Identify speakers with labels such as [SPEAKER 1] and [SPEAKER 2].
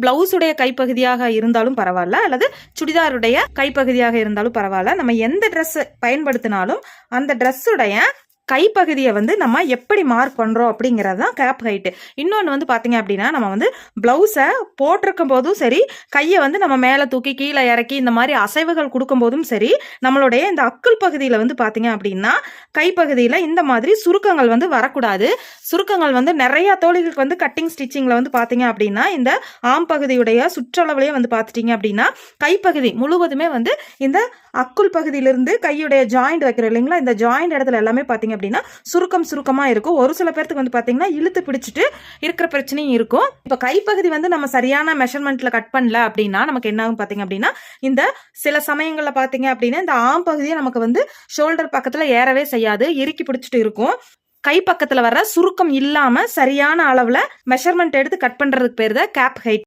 [SPEAKER 1] பிளவுஸுடைய கைப்பகுதியாக இருந்தாலும் பரவாயில்ல அல்லது சுடிதாருடைய கைப்பகுதியாக இருந்தாலும் பரவாயில்ல. நம்ம எந்த ட்ரெஸ் பயன்படுத்தினாலும் அந்த ட்ரெஸ்ஸுடைய கைப்பகுதியை வந்து நம்ம எப்படி மார்க் பண்ணுறோம் அப்படிங்கிறது தான் கேப் ஹைட்டு இன்னொன்று வந்து பார்த்தீங்க அப்படின்னா நம்ம வந்து ப்ளவுஸை போட்டிருக்கும் போதும் சரி கையை வந்து நம்ம மேலே தூக்கி கீழே இறக்கி இந்த மாதிரி அசைவுகள் கொடுக்கும்போதும் சரி நம்மளுடைய இந்த அக்குள் பகுதியில் வந்து பார்த்தீங்க அப்படின்னா கைப்பகுதியில் இந்த மாதிரி சுருக்கங்கள் வந்து வரக்கூடாது. சுருக்கங்கள் வந்து நிறைய தோழிகளுக்கு வந்து கட்டிங் ஸ்டிச்சிங்கில் வந்து பார்த்தீங்க அப்படின்னா இந்த ஆம் பகுதியுடைய சுற்றளவுலேயே வந்து பார்த்துட்டீங்க அப்படின்னா கைப்பகுதி முழுவதுமே வந்து இந்த அக்குள் பகுதியிலிருந்து கையுடைய ஜாயிண்ட் வைக்கிறோம் இல்லைங்களா? இந்த ஜாயிண்ட் இடத்துல எல்லாமே பார்த்தீங்க அப்படின்னா சுருக்கம் சுருக்கமாக இருக்கும். ஒரு சில பேர்த்துக்கு வந்து பார்த்தீங்கன்னா இழுத்து பிடிச்சிட்டு இருக்கிற பிரச்சனையும் இருக்கும். இப்போ கைப்பகுதி வந்து நம்ம சரியான மெஷர்மெண்ட்டில் கட் பண்ணல அப்படின்னா நமக்கு என்ன ஆகும் பார்த்தீங்க அப்படின்னா இந்த சில சமயங்களில் பார்த்தீங்க அப்படின்னா இந்த ஆம் பகுதியை நமக்கு வந்து ஷோல்டர் பக்கத்தில் ஏறவே செய்யாது. இறுக்கி பிடிச்சிட்டு இருக்கும். கை பக்கத்தில் வர சுருக்கம் இல்லாமல் சரியான அளவில் மெஷர்மெண்ட் எடுத்து கட் பண்ணுறதுக்கு பேர் தான் கேப் ஹைட்